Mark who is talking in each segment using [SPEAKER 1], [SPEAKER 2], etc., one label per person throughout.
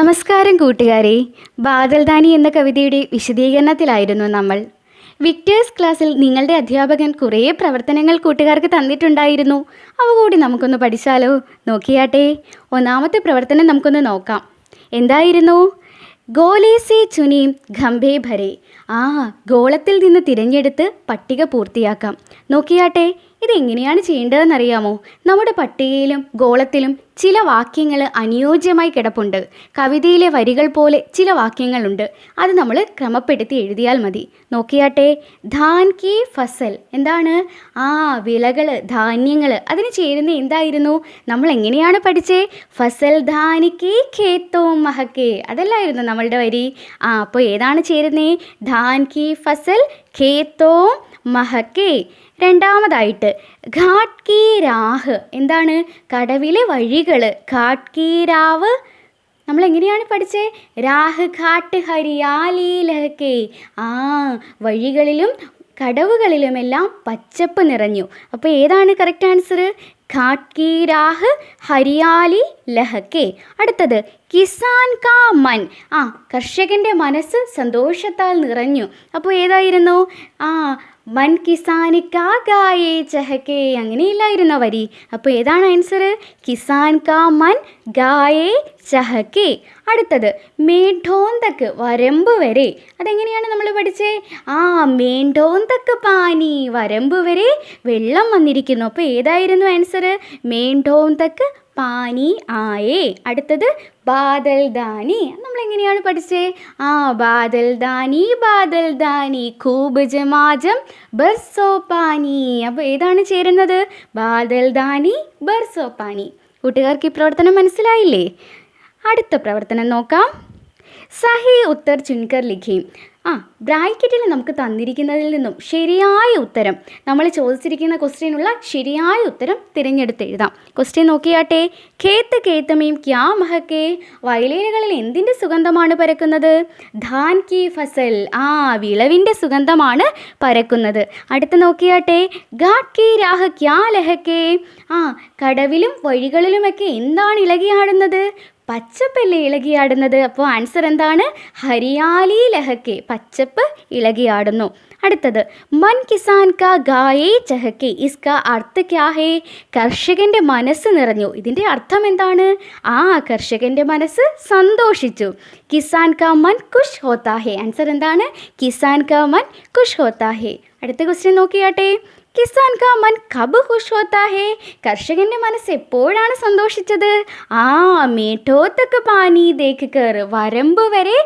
[SPEAKER 1] നമസ്കാരം കൂട്ടുകാരെ. ബാദൽദാനി എന്ന കവിതയുടെ വിശദീകരണത്തിലായിരുന്നു നമ്മൾ. വിക്ടേഴ്സ് ക്ലാസ്സിൽ നിങ്ങളുടെ അധ്യാപകൻ കുറേ പ്രവർത്തനങ്ങൾ കൂട്ടുകാർക്ക് തന്നിട്ടുണ്ടായിരുന്നു. അവ കൂടി നമുക്കൊന്ന് പഠിച്ചാലോ? നോക്കിയാട്ടെ. ഒന്നാമത്തെ പ്രവർത്തനം നമുക്കൊന്ന് നോക്കാം. എന്തായിരുന്നു? ഗോലേസെ ചുനീം ഖംഭേ ഭരേ. ആ ഗോളത്തിൽ നിന്ന് തിരഞ്ഞെടുത്ത് പട്ടിക പൂർത്തിയാക്കാം. നോക്കിയാട്ടെ. ഇതെങ്ങനെയാണ് ചെയ്യേണ്ടതെന്നറിയാമോ? നമ്മുടെ പട്ടികയിലും ഗോളത്തിലും ചില വാക്യങ്ങൾ അനുയോജ്യമായി കിടപ്പുണ്ട്. കവിതയിലെ വരികൾ പോലെ ചില വാക്യങ്ങളുണ്ട്. അത് നമ്മൾ ക്രമപ്പെടുത്തി എഴുതിയാൽ മതി. നോക്കിയാട്ടെ. ധാൻ കി ഫസൽ. എന്താണ്? ആ വിളകൾ ധാന്യങ്ങൾ അതിന് ചേരുന്ന എന്തായിരുന്നു? നമ്മൾ എങ്ങനെയാണ് പഠിച്ചേ? ഫസൽ ധാനിക്ക് ഖേത്തോ മഹക്കേ അതല്ലായിരുന്നു നമ്മളുടെ വരി? ആ അപ്പോൾ ഏതാണ് ചേരുന്നേ? ധാൻ കി ഫസൽ ഖേത്തോം മഹക്കെ രണ്ടാമതായിട്ട് ഘാട്ട് കീ രാഹ്. എന്താണ്? കടവിലെ വഴികൾ ഘാട്ട് കി രാവ്. നമ്മൾ എങ്ങനെയാണ് പഠിച്ചേ? രാഹ് ഘാട്ട് ഹരിയാലി ലഹക്കേ ആ വഴികളിലും കടവുകളിലുമെല്ലാം പച്ചപ്പ് നിറഞ്ഞു. അപ്പോൾ ഏതാണ് കറക്റ്റ് ആൻസർ ഘാട്ട് കീ രാഹ് ഹരിയാലി ലഹക്കേ അടുത്തത് കിസാൻ കാ മൻ. ആ കർഷകന്റെ മനസ്സ് സന്തോഷത്താൽ നിറഞ്ഞു. അപ്പോൾ ഏതായിരുന്നു? ആ മൻ കിസാനി കാ ഗായേ ചഹക്കെ അങ്ങനെയില്ലായിരുന്നോ വരി? അപ്പോൾ ഏതാണ് ആൻസർ കിസാൻ കാ മൻ ഗായേ ചഹക്കെ അടുത്തത് മേഢോന്തക്ക് വരമ്പ് വരെ. അതെങ്ങനെയാണ് നമ്മൾ പഠിച്ചേ? ആ മേണ്ടോന്തക്ക് പാനി വരമ്പ് വരെ വെള്ളം വന്നിരിക്കുന്നു. അപ്പോൾ ഏതായിരുന്നു ആൻസർ മേണ്ടോന്തക്ക് പാനി ആയേ. അടുത്തത് ബാദൽ ദാനി നമ്മൾ എങ്ങനെയാണ് പഠിച്ചേ? ആ ബാദൽ ദാനി ബാദൽ ദാനി ഖൂബ് ജമാജം ബർസോ പാനി അപ്പോൾ ഏതാണ് ചേരുന്നത്? ബാദൽ ദാനി ബർസോ പാനി കൂട്ടുകാർക്ക് ഈ പ്രവർത്തനം മനസ്സിലായില്ലേ? അടുത്ത പ്രവർത്തനം നോക്കാം. സഹി ഉത്തർ ചുൻകർ ലിഖിയും ആ ബ്രാക്കറ്റിൽ നമുക്ക് തന്നിരിക്കുന്നതിൽ നിന്നും ശരിയായ ഉത്തരം നമ്മൾ ചോദിച്ചിരിക്കുന്ന ക്വസ്റ്റ്യനുള്ള ശരിയായ ഉത്തരം തിരഞ്ഞെടുത്ത് എഴുതാം. ക്വസ്റ്റ്യൻ നോക്കിയാട്ടെ കേത്ത് കേത്തമയും ക്യാ മഹക്കെ വയലേലുകളിൽ എന്തിന്റെ സുഗന്ധമാണ് പരക്കുന്നത്? ധാൻ കി ഫസൽ ആ വിളവിന്റെ സുഗന്ധമാണ് പരക്കുന്നത്. അടുത്ത് നോക്കിയാട്ടെ ഘാട്ട് കി രാഹ ക്യാ ലഹക്കെ ആ കടവിലും വഴികളിലുമൊക്കെ എന്താണ് ഇളകിയാടുന്നത്? പച്ചപ്പല്ലേ ഇളകിയാടുന്നത്? അപ്പോൾ ആൻസർ എന്താണ്? ഹരിയാലി ലഹക്കെ പച്ചപ്പ് ഇളകിയാടുന്നു. അടുത്തത് മൻ കിസാൻ കാ ഗായേ ചഹക്കെ ഇസ്ക അർത്ഥ ക്യാ ഹേ? കർഷകന്റെ മനസ്സ് നിറഞ്ഞു. ഇതിന്റെ അർത്ഥം എന്താണ്? ആ കർഷകന്റെ മനസ്സ് സന്തോഷിച്ചു. കിസാൻ കാ മൻ കുഷ് ഹോത്താ ഹേ. ആൻസർ എന്താണ്? കിസാൻ കാ മൻ കുഷ് ഹോത്താ ഹേ. അടുത്ത ക്വസ്റ്റ്യൻ നോക്കിയാട്ടെ. കിസാൻ കാ മൻ കബ് ഖുഷ് ഹോത്താ ഹേ കർഷകന്റെ മനസ്സ് എപ്പോഴാണ് സന്തോഷിച്ചത്? ആ മേട്ടോത്തക്ക് പാനി തേക്ക് കയറ് വരമ്പ് വരെ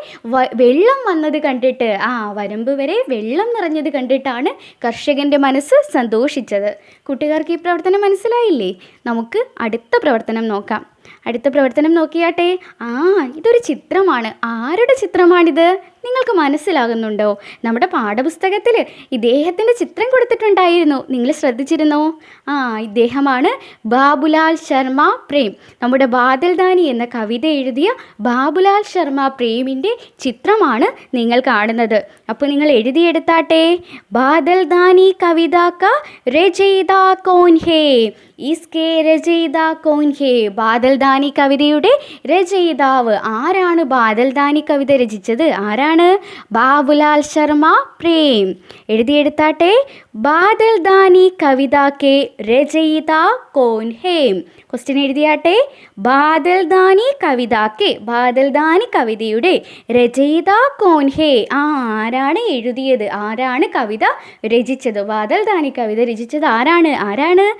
[SPEAKER 1] വെള്ളം വന്നത് കണ്ടിട്ട്. ആ വരമ്പ് വരെ വെള്ളം നിറഞ്ഞത് കണ്ടിട്ടാണ് കർഷകന്റെ മനസ്സ് സന്തോഷിച്ചത്. കൂട്ടുകാർക്ക് ഈ പ്രവർത്തനം മനസ്സിലായില്ലേ? നമുക്ക് അടുത്ത പ്രവർത്തനം നോക്കാം. അടുത്ത പ്രവർത്തനം നോക്കിയാട്ടെ. ആ ഇതൊരു ചിത്രമാണ്. ആരുടെ ചിത്രമാണിത്? നിങ്ങൾക്ക് മനസ്സിലാകുന്നുണ്ടോ? നമ്മുടെ പാഠപുസ്തകത്തിൽ ഇദ്ദേഹത്തിന്റെ ചിത്രം കൊടുത്തിട്ടുണ്ടായിരുന്നു. നിങ്ങൾ ശ്രദ്ധിച്ചിരുന്നോ? ആ ഇദ്ദേഹമാണ് ബാബുലാൽ ശർമ്മ പ്രേം. നമ്മുടെ ബാദൽദാനി എന്ന കവിത എഴുതിയ ബാബുലാൽ ശർമ്മ പ്രേമിന്റെ ചിത്രമാണ് നിങ്ങൾ കാണുന്നത്. അപ്പോൾ നിങ്ങൾ എഴുതിയെടുത്താട്ടെ. ബാദൽദാനി കവിത ക രചയിത കോൻ ഹേ ഇസ്കെ രചയിത കോൻ ഹേ. ബാദൽദാനി കവിതയുടെ രചയിതാവ്. ആരാണ് ബാദൽദാനി കവിത രചിച്ചത്? ആരാണ്? ബാബുലാൽ ശർമ്മ പ്രേം. എഴുതിയെടുത്താട്ടെ ബാദൽദാനി കവിത കെ രചയിത കോൻ ഹേ. ക്വസ്റ്റ്യൻ എഴുതിയാട്ടെ. ബാദൽദാനി കവിത കെ. ബാദൽദാനി കവിതയുടെ രചയിത കോൻ ഹേ. ആരാണ് എഴുതിയത്? ആരാണ് കവിത രചിച്ചത്? ബാദൽദാനി കവിത രചിച്ചത് ആരാണ്? ആരാണ്?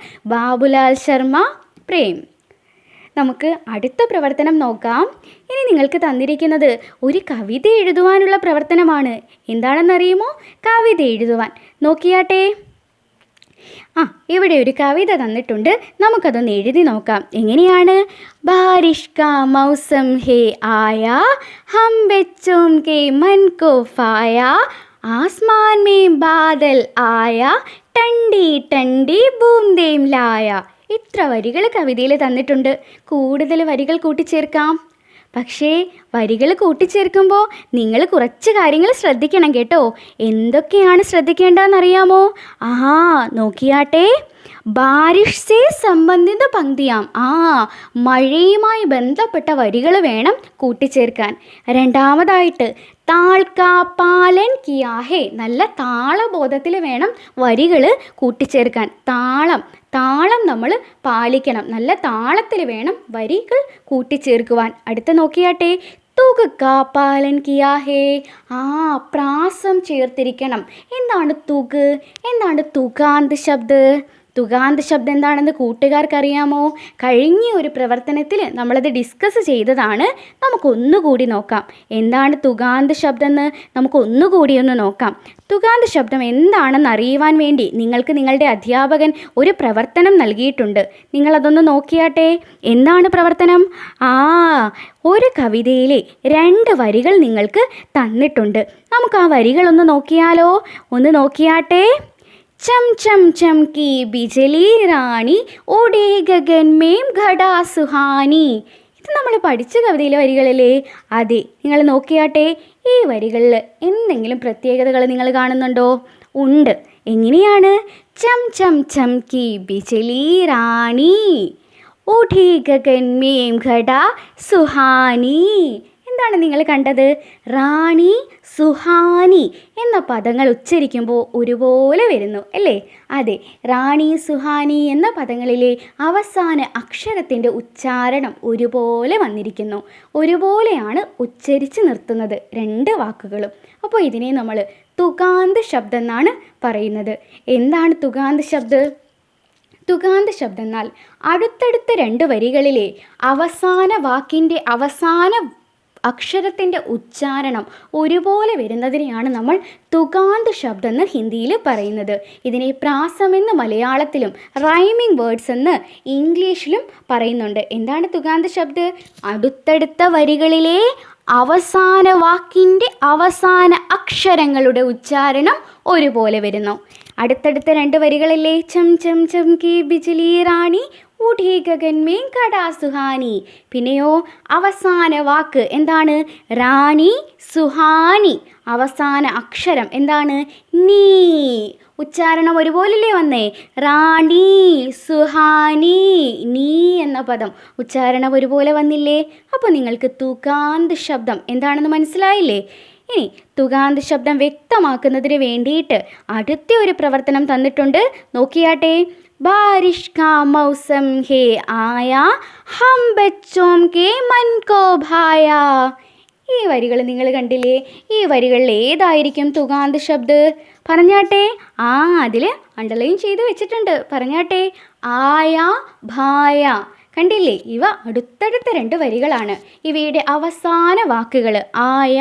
[SPEAKER 1] ബാബുലാൽ ശർമ്മ പ്രേം. നമുക്ക് അടുത്ത പ്രവർത്തനം നോക്കാം. ഇനി നിങ്ങൾക്ക് തന്നിരിക്കുന്നത് ഒരു കവിത എഴുതുവാനുള്ള പ്രവർത്തനമാണ്. എന്താണെന്നറിയുമോ? കവിത എഴുതുവാൻ. നോക്കിയാട്ടെ. ആ ഇവിടെ ഒരു കവിത തന്നിട്ടുണ്ട്. നമുക്കതൊന്ന് എഴുതി നോക്കാം. എങ്ങനെയാണ്? ബാരിഷ്ക മൗസം ഹേ ആയ ഹം കെ മൻ ഫായ ആസ്മാൻ മേ ബാദൽ ആയ ടണ്ടി ടണ്ടി ബൂന്തേം ലായ. ഇത്ര വരികൾ കവിതയിൽ തന്നിട്ടുണ്ട്. കൂടുതൽ വരികൾ കൂട്ടിച്ചേർക്കാം. പക്ഷേ വരികൾ കൂട്ടിച്ചേർക്കുമ്പോൾ നിങ്ങൾ കുറച്ച് കാര്യങ്ങൾ ശ്രദ്ധിക്കണം കേട്ടോ. എന്തൊക്കെയാണ് ശ്രദ്ധിക്കേണ്ടതെന്നറിയാമോ? ആഹാ നോക്കിയാട്ടെ. ബാരിഷ് സേ സംബന്ധിത പങ്ക്തിയാം. ആ മഴയുമായി ബന്ധപ്പെട്ട വരികൾ വേണം കൂട്ടിച്ചേർക്കാൻ. രണ്ടാമതായിട്ട് താൾക്കാ പാലൻ കിയാഹേ നല്ല താളബോധത്തിൽ വേണം വരികൾ കൂട്ടിച്ചേർക്കാൻ. താളം താളം നമ്മൾ പാലിക്കണം. നല്ല താളത്തിൽ വേണം വരികൾ കൂട്ടിച്ചേർക്കുവാൻ. അടുത്ത നോക്കിയാട്ടെ തുക പാലൻ കിയാഹേ ആ പ്രാസം ചേർത്തിരിക്കണം. എന്താണ് തുക്? എന്താണ് തുകാന്ത് ശബ്ദ്? തുകാന്ത് ശബ്ദം എന്താണെന്ന് കൂട്ടുകാർക്കറിയാമോ? കഴിഞ്ഞ ഒരു പ്രവർത്തനത്തിൽ നമ്മളത് ഡിസ്കസ് ചെയ്തതാണ്. നമുക്കൊന്നുകൂടി നോക്കാം. എന്താണ് തുകാന്ത് ശബ്ദം എന്ന് നമുക്കൊന്നുകൂടി ഒന്ന് നോക്കാം. തുകാന്ത് ശബ്ദം എന്താണെന്ന് അറിയുവാൻ വേണ്ടി നിങ്ങൾക്ക് നിങ്ങളുടെ അധ്യാപകൻ ഒരു പ്രവർത്തനം നൽകിയിട്ടുണ്ട്. നിങ്ങളതൊന്ന് നോക്കിയാട്ടെ. എന്താണ് പ്രവർത്തനം? ആ ഒരു കവിതയിലെ രണ്ട് വരികൾ നിങ്ങൾക്ക് തന്നിട്ടുണ്ട്. നമുക്ക് ആ വരികളൊന്ന് നോക്കിയാലോ? ഒന്ന് നോക്കിയാട്ടെ. ചം चम चम की बिजली റാണി ഓടേ गगन മേം ഘടാ സുഹാനി. ഇത് നമ്മൾ പഠിച്ച കവിതയിലെ വരികളല്ലേ അതെ നിങ്ങൾ നോക്കിയാട്ടെ ഈ വരികളിൽ എന്തെങ്കിലും പ്രത്യേകതകൾ നിങ്ങൾ കാണുന്നുണ്ടോ? ഉണ്ട്. എങ്ങനെയാണ്? ചം ചം ചം കി ബിജലി റാണി. ഊഠി ഗഗൻ മേം ഘടാ സുഹാനി. എന്താണ് നിങ്ങൾ കണ്ടത്? റാണി സുഹാനി എന്ന പദങ്ങൾ ഉച്ചരിക്കുമ്പോൾ ഒരുപോലെ വരുന്നു അല്ലേ? അതെ റാണി സുഹാനി എന്ന പദങ്ങളിലെ അവസാന അക്ഷരത്തിന്റെ ഉച്ചാരണം ഒരുപോലെ വന്നിരിക്കുന്നു. ഒരുപോലെയാണ് ഉച്ചരിച്ച് നിർത്തുന്നത് രണ്ട് വാക്കുകളും. അപ്പോൾ ഇതിനെ നമ്മൾ തുകാന്ത് ശബ്ദം എന്നാണ് പറയുന്നത്. എന്താണ് തുകാന്ത് ശബ്ദം? തുകാന്ത ശബ്ദം എന്നാൽ അടുത്തടുത്ത രണ്ട് വരികളിലെ അവസാന വാക്കിന്റെ അവസാന അക്ഷരത്തിന്റെ ഉച്ചാരണം ഒരുപോലെ വരുന്നതിനെയാണ് നമ്മൾ തുകാന്ത് ശബ്ദം എന്ന് ഹിന്ദിയിൽ പറയുന്നത്. ഇതിനെ പ്രാസം എന്ന് മലയാളത്തിലും റൈമിംഗ് വേർഡ്സ് എന്ന് ഇംഗ്ലീഷിലും പറയുന്നുണ്ട്. എന്താണ് തുകാന്ത് ശബ്ദം? അടുത്തടുത്ത വരികളിലെ അവസാന വാക്കിന്റെ അവസാന അക്ഷരങ്ങളുടെ ഉച്ചാരണം ഒരുപോലെ വരുന്നു. അടുത്തടുത്ത രണ്ട് വരികളല്ലേ ചം ചം ചം കി ബിജലി റാണി ഊഠി ഗഗൻ കടാ സുഹാനി. പിന്നെയോ അവസാന വാക്ക് എന്താണ്? റാണി സുഹാനി. അവസാന അക്ഷരം എന്താണ്? നീ. ഉച്ചാരണം ഒരുപോലല്ലേ വന്നേ? റാണി സുഹാനി നീ എന്ന പദം. ഉച്ചാരണം ഒരുപോലെ വന്നില്ലേ? അപ്പോൾ നിങ്ങൾക്ക് തുകാന്ത് ശബ്ദം എന്താണെന്ന് മനസ്സിലായില്ലേ? ഇനി തുകാന്ത് ശബ്ദം വ്യക്തമാക്കുന്നതിന് വേണ്ടിയിട്ട് അടുത്ത ഒരു പ്രവർത്തനം തന്നിട്ടുണ്ട്. നോക്കിയാട്ടെ. ബാരിഷ് का मौसम है आया हम बच्चों के मन को भाया। ഈ വരികൾ നിങ്ങൾ കണ്ടില്ലേ? ഈ വരികളിൽ ഏതായിരിക്കും തുകാന്ത ശബ്ദ്? പറഞ്ഞാട്ടെ ആ അതിൽ അണ്ടർലൈൻ ചെയ്ത് വെച്ചിട്ടുണ്ട്. പറഞ്ഞാട്ടെ ആയ ഭായ. കണ്ടില്ലേ? ഇവ അടുത്തടുത്ത രണ്ട് വരികളാണ്. ഇവയുടെ അവസാന വാക്കുകൾ ആയ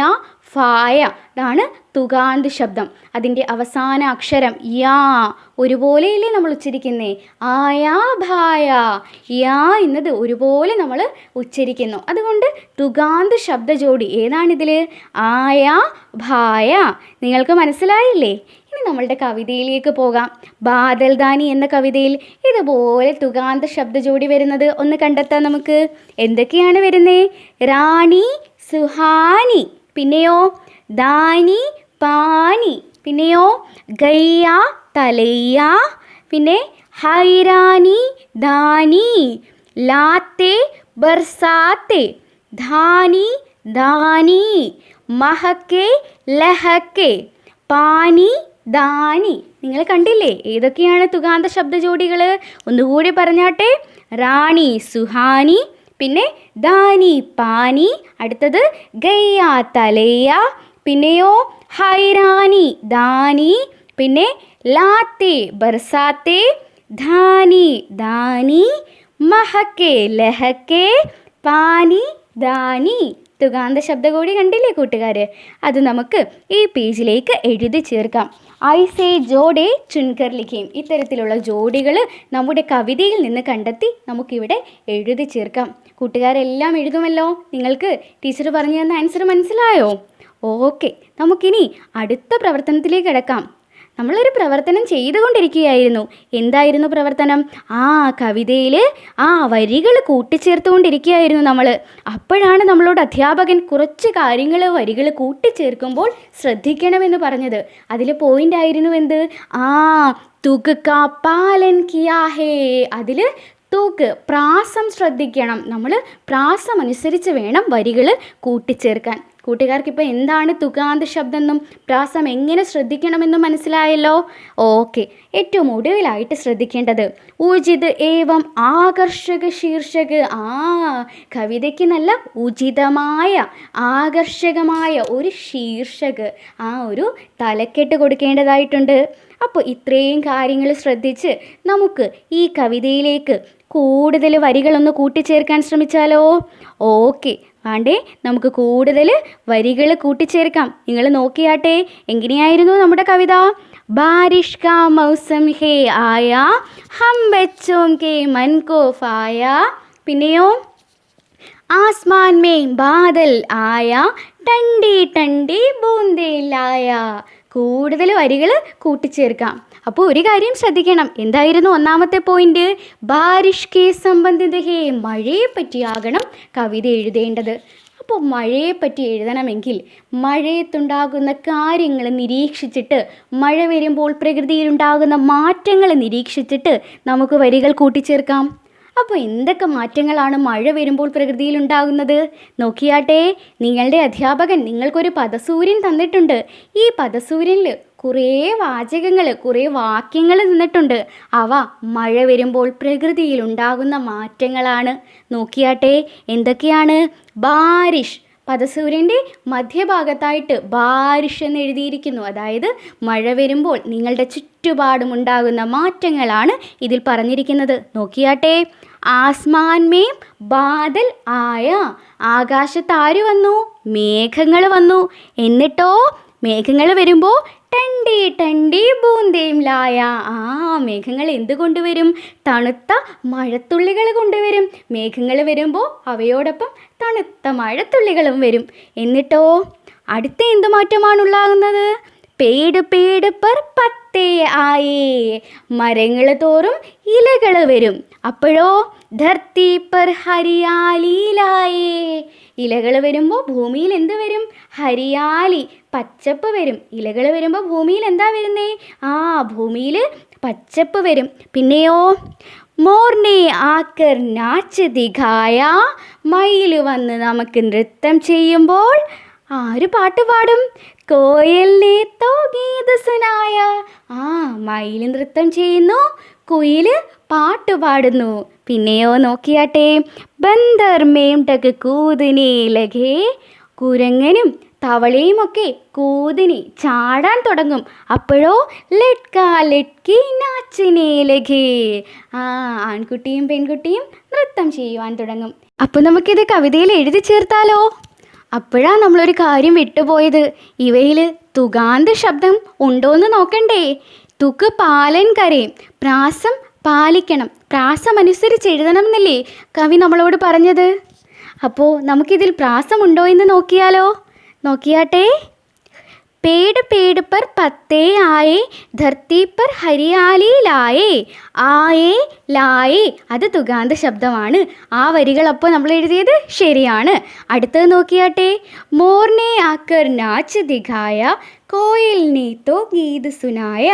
[SPEAKER 1] ഫായ. ഇതാണ് തുകാന്ത് ശബ്ദം. അതിന്റെ അവസാന അക്ഷരം യാ. ഒരുപോലെയല്ലേ നമ്മൾ ഉച്ചരിക്കുന്നേ? ആയാ ഭായ. യാ എന്നത് ഒരുപോലെ നമ്മൾ ഉച്ചരിക്കുന്നു. അതുകൊണ്ട് തുകാന്ത് ശബ്ദ ജോഡി ഏതാണിതിൽ? ആയാ ഭായ. നിങ്ങൾക്ക് മനസ്സിലായില്ലേ? ഇനി നമ്മളുടെ കവിതയിലേക്ക് പോകാം. ബാദൽദാനി എന്ന കവിതയിൽ ഇതുപോലെ തുകാന്ത ശബ്ദ ജോഡി വരുന്നത് ഒന്ന് കണ്ടെത്താം നമുക്ക്. എന്തൊക്കെയാണ് വരുന്നത് റാണി സുഹാനി. പിന്നെയോ? ദാനി പാനി. പിന്നെയോ ഗയ്യ തലയ്യ. പിന്നെ ഹൈരാനി ദാനി ലാത്തെ ബർസാത്തെ. ധാനി ദാനി മഹക്കെ ലഹക്കെ. പാനി ദാനി നിങ്ങൾ കണ്ടില്ലേ? ഏതൊക്കെയാണ് തുകാന്ത ശബ്ദ ജോഡികൾ ഒന്നുകൂടി പറഞ്ഞാട്ടെ. റാണി സുഹാനി. പിന്നെ ദാനി പാനി. അടുത്തത് ഗയ്യ തലയ്യ. പിന്നെയോ ഹൈറാനി ദാനി പിന്നെ ലാത്തെ ബർസാത്തെ ധാനി ദാനി മഹക്കെ ലഹക്കെ പാനി ദാനി തുകാന്ത ശബ്ദകോടി കണ്ടില്ലേ കൂട്ടുകാർ അത് നമുക്ക് ഈ പേജിലേക്ക് എഴുതി ചേർക്കാം. ഐസേ ജോഡേ ചുൻകർ ലിഖേം. ഇത്തരത്തിലുള്ള ജോഡികൾ നമ്മുടെ കവിതയിൽ നിന്ന് കണ്ടെത്തി നമുക്കിവിടെ എഴുതി ചേർക്കാം. കൂട്ടുകാരെല്ലാം എഴുതുമല്ലോ? നിങ്ങൾക്ക് ടീച്ചർ പറഞ്ഞു തന്ന ആൻസർ മനസ്സിലായോ? ഓക്കെ നമുക്കിനി അടുത്ത പ്രവർത്തനത്തിലേക്ക് കിടക്കാം. നമ്മളൊരു പ്രവർത്തനം ചെയ്തുകൊണ്ടിരിക്കുകയായിരുന്നു. എന്തായിരുന്നു പ്രവർത്തനം? ആ കവിതയിൽ ആ വരികൾ കൂട്ടിച്ചേർത്തുകൊണ്ടിരിക്കുകയായിരുന്നു നമ്മൾ അപ്പോഴാണ് നമ്മളോട് അധ്യാപകൻ കുറച്ച് കാര്യങ്ങൾ വരികൾ കൂട്ടിച്ചേർക്കുമ്പോൾ ശ്രദ്ധിക്കണമെന്ന് പറഞ്ഞത്. അതിൽ പോയിന്റ് ആയിരുന്നു എന്ത്? ആ തുക പാലൻ കിയാ ഹേ. അതിൽ തൂക്ക് പ്രാസം ശ്രദ്ധിക്കണം. നമ്മൾ പ്രാസം അനുസരിച്ച് വേണം വരികൾ കൂട്ടിച്ചേർക്കാൻ. കൂട്ടുകാർക്ക് ഇപ്പോൾ എന്താണ് തുകാന്ത ശബ്ദം എന്നും പ്രാസം എങ്ങനെ ശ്രദ്ധിക്കണമെന്നും മനസ്സിലായല്ലോ? ഓക്കെ ഏറ്റവും ഒടുവിലായിട്ട് ശ്രദ്ധിക്കേണ്ടത് ഉചിത് ഏവം ആകർഷക ശീർഷക. ആ കവിതയ്ക്ക് നല്ല ഉചിതമായ ആകർഷകമായ ഒരു ശീർഷക. ആ ഒരു തലക്കെട്ട് കൊടുക്കേണ്ടതായിട്ടുണ്ട്. അപ്പോൾ ഇത്രയും കാര്യങ്ങൾ ശ്രദ്ധിച്ച് നമുക്ക് ഈ കവിതയിലേക്ക് കൂടുതൽ വരികളൊന്ന് കൂട്ടിച്ചേർക്കാൻ ശ്രമിച്ചാലോ? ഓക്കെ വേണ്ടേ നമുക്ക് കൂടുതൽ വരികൾ കൂട്ടിച്ചേർക്കാം. നിങ്ങൾ നോക്കിയാട്ടെ എങ്ങനെയായിരുന്നു നമ്മുടെ കവിത? ബാരിഷ് മൗസം ഹേ ആയ ഹം ബച്ചോം കെ മൻ കോ ഫായ. പിന്നെയോ? ആസ്മാൻ മേ ബാദൽ ആയ ടണ്ടി ടണ്ടി ബൂന്തേലായ കൂടുതൽ വരികൾ കൂട്ടിച്ചേർക്കാം. അപ്പോൾ ഒരു കാര്യം ശ്രദ്ധിക്കണം. എന്തായിരുന്നു ഒന്നാമത്തെ പോയിന്റ് ബാരിഷ് കെ സംബന്ധിത ഹേ മഴയെ പറ്റിയാകണം കവിത എഴുതേണ്ടത്. അപ്പോൾ മഴയെ പറ്റി എഴുതണമെങ്കിൽ മഴയത്തുണ്ടാകുന്ന കാര്യങ്ങൾ നിരീക്ഷിച്ചിട്ട് മഴ വരുമ്പോൾ പ്രകൃതിയിലുണ്ടാകുന്ന മാറ്റങ്ങൾ നിരീക്ഷിച്ചിട്ട് നമുക്ക് വരികൾ കൂട്ടിച്ചേർക്കാം. അപ്പോൾ എന്തൊക്കെ മാറ്റങ്ങളാണ് മഴ വരുമ്പോൾ പ്രകൃതിയിൽ ഉണ്ടാകുന്നത് നോക്കിയാട്ടെ നിങ്ങളുടെ അധ്യാപകൻ നിങ്ങൾക്കൊരു പദസൂര്യൻ തന്നിട്ടുണ്ട്. ഈ പദസൂര്യനിൽ കുറേ വാചകങ്ങൾ കുറേ വാക്യങ്ങൾ നിന്നിട്ടുണ്ട്. അവ മഴ വരുമ്പോൾ പ്രകൃതിയിൽ ഉണ്ടാകുന്ന മാറ്റങ്ങളാണ്. നോക്കിയാട്ടെ എന്തൊക്കെയാണ്? ബാരിഷ്. പദസൂര്യന്റെ മധ്യഭാഗത്തായിട്ട് ബാരിഷ് എന്ന് എഴുതിയിരിക്കുന്നു. അതായത് മഴ വരുമ്പോൾ നിങ്ങളുടെ ചുറ്റുപാടും ഉണ്ടാകുന്ന മാറ്റങ്ങളാണ് ഇതിൽ പറഞ്ഞിരിക്കുന്നത്. നോക്കിയാട്ടെ ആസ്മാൻമേം ബാദൽ ആയ ആകാശത്ത് ആര് വന്നു? മേഘങ്ങൾ വന്നു. എന്നിട്ടോ മേഘങ്ങൾ വരുമ്പോൾ ടണ്ടി ടണ്ടി ബൂന്തേം ലായ. ആ മേഘങ്ങൾ എന്ത് കൊണ്ടുവരും? തണുത്ത മഴത്തുള്ളികൾ കൊണ്ടുവരും. മേഘങ്ങൾ വരുമ്പോൾ അവയോടൊപ്പം തണുത്ത മഴത്തുള്ളികളും വരും. എന്നിട്ടോ? അടുത്ത എന്ത് മാറ്റമാണ് ഉണ്ടാകുന്നത്? പേട് പേട് പെർ പത്തേ ആയേ. മരങ്ങൾ തോറും ഇലകൾ വരും. അപ്പോഴോ? ധർത്തി ഹരിയാലി ഹരിയാലിയിലായേ. ഇലകൾ വരുമ്പോൾ ഭൂമിയിൽ എന്ത് വരും? ഹരിയാലി പച്ചപ്പ് വരും. ഇലകൾ വരുമ്പോൾ ഭൂമിയിൽ എന്താ വരുന്നേ? ആ ഭൂമിയിൽ പച്ചപ്പ് വരും. പിന്നെയോ? മോർനെ ആക്കർ നാച്ച് ദിഖായ. മയിൽ വന്ന് നമുക്ക് നൃത്തം ചെയ്യുമ്പോൾ ആര് പാട്ട് പാടും? കോയലിനെ തോ ഗീത സുനായ ആ മയിൽ നൃത്തം ചെയ്യുന്നു. കുയിൽ പാട്ട് പാടുന്നു. പിന്നെയോ നോക്കിയാട്ടെ. ബന്ദർ മേംടക്ക് കൂതിനെ കുരങ്ങനും തവളയുമൊക്കെ കൂതിനി ചാടാൻ തുടങ്ങും. അപ്പോഴോ ലെറ്റ്കാ ലെറ്റ്കി നാച്ചിനെ ആ ആൺകുട്ടിയും പെൺകുട്ടിയും നൃത്തം ചെയ്യുവാൻ തുടങ്ങും. അപ്പോൾ നമുക്കിത് കവിതയിൽ എഴുതി ചേർത്താലോ? അപ്പോഴാണ് നമ്മളൊരു കാര്യം വിട്ടുപോയത്. ഇവയിൽ തുകാന്ത ശബ്ദം ഉണ്ടോയെന്ന് നോക്കണ്ടേ. തുക്ക് പാലൻ കരയും പ്രാസം പാലിക്കണം പ്രാസം അനുസരിച്ച് എഴുതണം എന്നല്ലേ കവി നമ്മളോട് പറഞ്ഞത് അപ്പോൾ നമുക്കിതിൽ പ്രാസമുണ്ടോ എന്ന് നോക്കിയാലോ നോക്കിയാട്ടെ पेड़ पेड़ पर पत्ते आए ധർത്തി പർ ഹരിയാലി ലായേ ആയേ ലായേ അത് തുകാന്ത ശബ്ദമാണ് ആ വരികൾ അപ്പോൾ നമ്മൾ എഴുതിയത് ശരിയാണ് അടുത്തത് നോക്കിയാട്ടെ മോർനെ ആക്കർ നാച്ച് ദിഖായ കോയിൽ നീ തോ ഗീത് സുനായ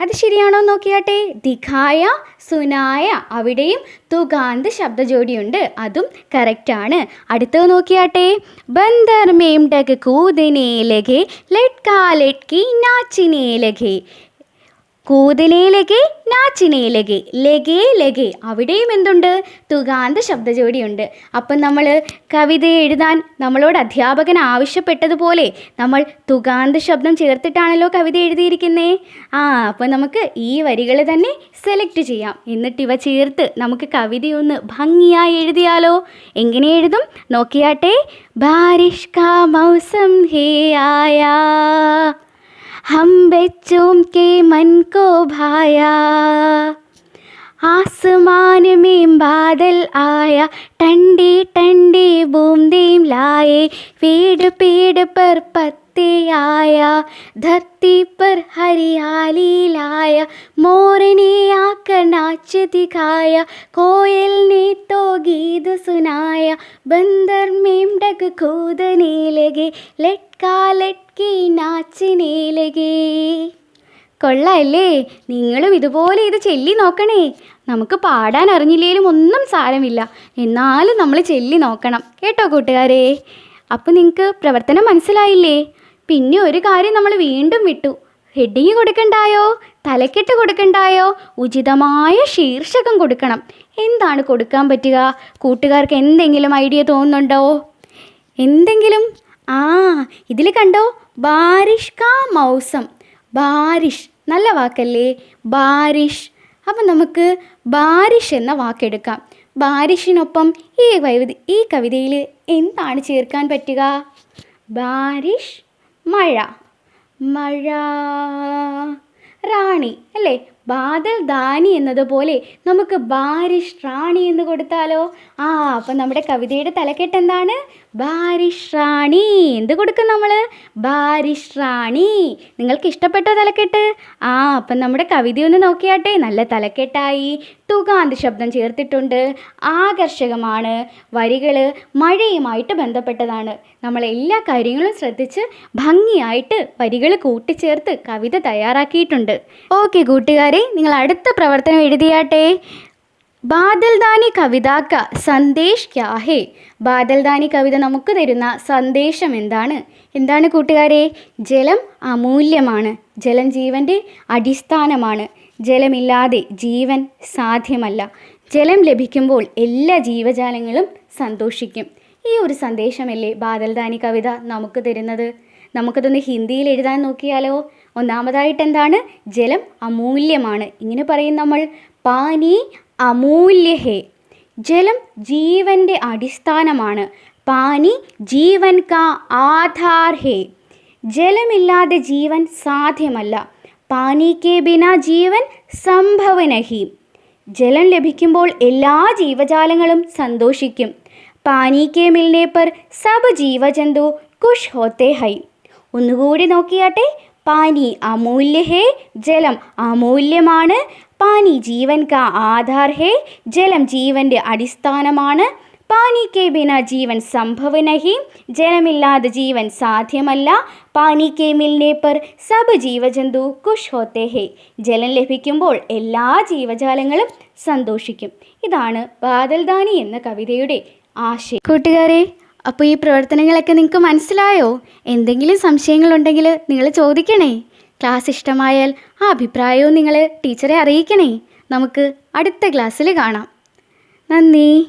[SPEAKER 1] അത് ശരിയാണോ നോക്കിയാട്ടെ? ദിഖായ സുനായ അവിടെയും തുകാന്ത് ശബ്ദജോഡിയുണ്ട് അതും കറക്റ്റാണ് അടുത്തത് നോക്കിയാട്ടെ. ബന്ദർ മേം ഡക് കൂതിനെ ലഘെ ലെറ്റ്കാ ലെറ്റ്കി നാച്ചിനേ ലഘെ. കൂതിനെ ലഗേ നാച്ചിനേ ലഗേ ലഗേ ലഗേ അവിടെയും എന്തുണ്ട്? തുകാന്ത ശബ്ദജോടിയുണ്ട്. അപ്പം നമ്മൾ കവിത എഴുതാൻ നമ്മളോട് അധ്യാപകൻ ആവശ്യപ്പെട്ടതുപോലെ നമ്മൾ തുകാന്ത ശബ്ദം ചേർത്തിട്ടാണല്ലോ കവിത എഴുതിയിരിക്കുന്നേ. ആ അപ്പം നമുക്ക് ഈ വരികൾ തന്നെ സെലക്ട് ചെയ്യാം. എന്നിട്ട് ഇവ ചേർത്ത് നമുക്ക് കവിതയൊന്ന് ഭംഗിയായി എഴുതിയാലോ. എങ്ങനെ എഴുതും? നോക്കിയാട്ടെ. ബാരിഷ് മൗസം ഹേ ആയാ. हम बच्चों के मन को भाया आसमान में बादल आया ठंडी ठंडी बूंदें लाए पेड़ पेड़ पर पत्ते ते आया धरती पर हरियाली लाया मोर ने आकर नाच दिखाया कोयल ने तो गीत सुनाया बंदर मेमडक कूदने लगे लटका लटकी नाचने लगे കൊള്ളാല്ലേ നിങ്ങളും ഇതുപോലെ ഇത് ചെല്ലി നോക്കണേ നമുക്ക് പാടാൻ അറിഞ്ഞില്ലേലും ഒന്നും സാരമില്ല എന്നാലും നമ്മൾ ചെല്ലി നോക്കണം കേട്ടോ കൂട്ടുകാരെ അപ്പോൾ നിങ്ങൾക്ക് പ്രവർത്തനം മനസ്സിലായില്ലേ പിന്നെ ഒരു കാര്യം നമ്മൾ വീണ്ടും വിട്ടു. ഹെഡിങ് കൊടുക്കണ്ടായോ? തലക്കെട്ട് കൊടുക്കണ്ടായോ? ഉചിതമായ ശീർഷകം കൊടുക്കണം. എന്താണ് കൊടുക്കാൻ പറ്റുക? കൂട്ടുകാർക്ക് എന്തെങ്കിലും ഐഡിയ തോന്നുന്നുണ്ടോ? എന്തെങ്കിലും? ആ ഇതിൽ കണ്ടോ? ബാരിഷ് കാ മൗസം. ബാരിഷ് നല്ല വാക്കല്ലേ? ബാരിഷ്. അപ്പം നമുക്ക് ബാരിഷ് എന്ന വാക്കെടുക്കാം. ബാരിഷിനൊപ്പം ഈ വൈവിധി ഈ കവിതയിൽ എന്താണ് ചേർക്കാൻ പറ്റുക? ബാരിഷ് മഴ. മഴ. റാണി അല്ലേ? ബാദൽ ദാനി എന്നതുപോലെ നമുക്ക് ബാരിഷ് റാണി എന്ന് കൊടുത്താലോ? ആ അപ്പം നമ്മുടെ കവിതയുടെ തലക്കെട്ട് എന്താണ്? ബാരിഷ് റാണി എന്ത് കൊടുക്കും നമ്മൾ ബാരിഷ് റാണി. നിങ്ങൾക്ക് ഇഷ്ടപ്പെട്ടോ തലക്കെട്ട്? ആ അപ്പം നമ്മുടെ കവിത ഒന്ന് നോക്കിയാട്ടെ. നല്ല തലക്കെട്ടായി. തുകാന്ത് ശബ്ദം ചേർത്തിട്ടുണ്ട്. ആകർഷകമാണ്. വരികൾ മഴയുമായിട്ട് ബന്ധപ്പെട്ടതാണ്. നമ്മൾ എല്ലാ കാര്യങ്ങളും ശ്രദ്ധിച്ച് ഭംഗിയായിട്ട് വരികൾ കൂട്ടിച്ചേർത്ത് കവിത തയ്യാറാക്കിയിട്ടുണ്ട്. ഓക്കെ കൂട്ടുകാരെ നിങ്ങൾ അടുത്ത പ്രവർത്തനം എഴുതിയാട്ടെ. ബാദൽദാനി കവിതാക്ക സന്ദേശ് ക്യാഹേ. ബാദൽദാനി കവിത നമുക്ക് തരുന്ന സന്ദേശം എന്താണ്? എന്താണ് കൂട്ടുകാരെ? ജലം അമൂല്യമാണ്. ജലം ജീവന്റെ അടിസ്ഥാനമാണ്. ജലമില്ലാതെ ജീവൻ സാധ്യമല്ല. ജലം ലഭിക്കുമ്പോൾ എല്ലാ ജീവജാലങ്ങളും സന്തോഷിക്കും. ഈ ഒരു സന്ദേശമല്ലേ ബാദൽദാനി കവിത നമുക്ക് തരുന്നത്? നമുക്കതൊന്ന് ഹിന്ദിയിൽ എഴുതാൻ നോക്കിയാലോ? ഒന്നാമതായിട്ട് എന്താണ്? ജലം അമൂല്യമാണ്. ഇങ്ങനെ പറയും നമ്മൾ. പാനി അമൂല്യ ഹേ ജലം ജീവന്റെ അടിസ്ഥാനമാണ്. പാനി ജീവൻ കാ ആധാർ ഹേ ജലമില്ലാതെ ജീവൻ സാധ്യമല്ല. പാനി കെ ബിന ജീവൻ സംഭവനഹി. ജലം ലഭിക്കുമ്പോൾ എല്ലാ ജീവജാലങ്ങളും സന്തോഷിക്കും. പാനി കെ മിൽനെ പർ സബ് ജീവജന്തു കുഷ് ഹോത്തെ ഹൈ. ഒന്നുകൂടി നോക്കിയാട്ടെ. പാനി അമൂല്യ ഹേ ജലം അമൂല്യമാണ്. പാനി ജീവൻ കാ ആധാർ ഹേ ജലം ജീവന്റെ അടിസ്ഥാനമാണ്. പാനി കെ ബിന ജീവൻ സംഭവ നഹി ജലമില്ലാതെ ജീവൻ സാധ്യമല്ല. പാനി കെ മിൽനെ പർ സബ് ജീവജന്തു കുഷ് ഹോത്തെ ഹേ. ജലം ലഭിക്കുമ്പോൾ എല്ലാ ജീവജാലങ്ങളും സന്തോഷിക്കും. ഇതാണ് ബാദൽദാനി എന്ന കവിതയുടെ ആശയം. കൂട്ടുകാരെ അപ്പോൾ ഈ പ്രവർത്തനങ്ങളൊക്കെ നിങ്ങൾക്ക് മനസ്സിലായോ? എന്തെങ്കിലും സംശയങ്ങളുണ്ടെങ്കിൽ നിങ്ങൾ ചോദിക്കണേ. ക്ലാസ് ഇഷ്ടമായാൽ ആ അഭിപ്രായവും നിങ്ങൾ ടീച്ചറെ അറിയിക്കണേ. നമുക്ക് അടുത്ത ക്ലാസ്സിൽ കാണാം. നന്ദി.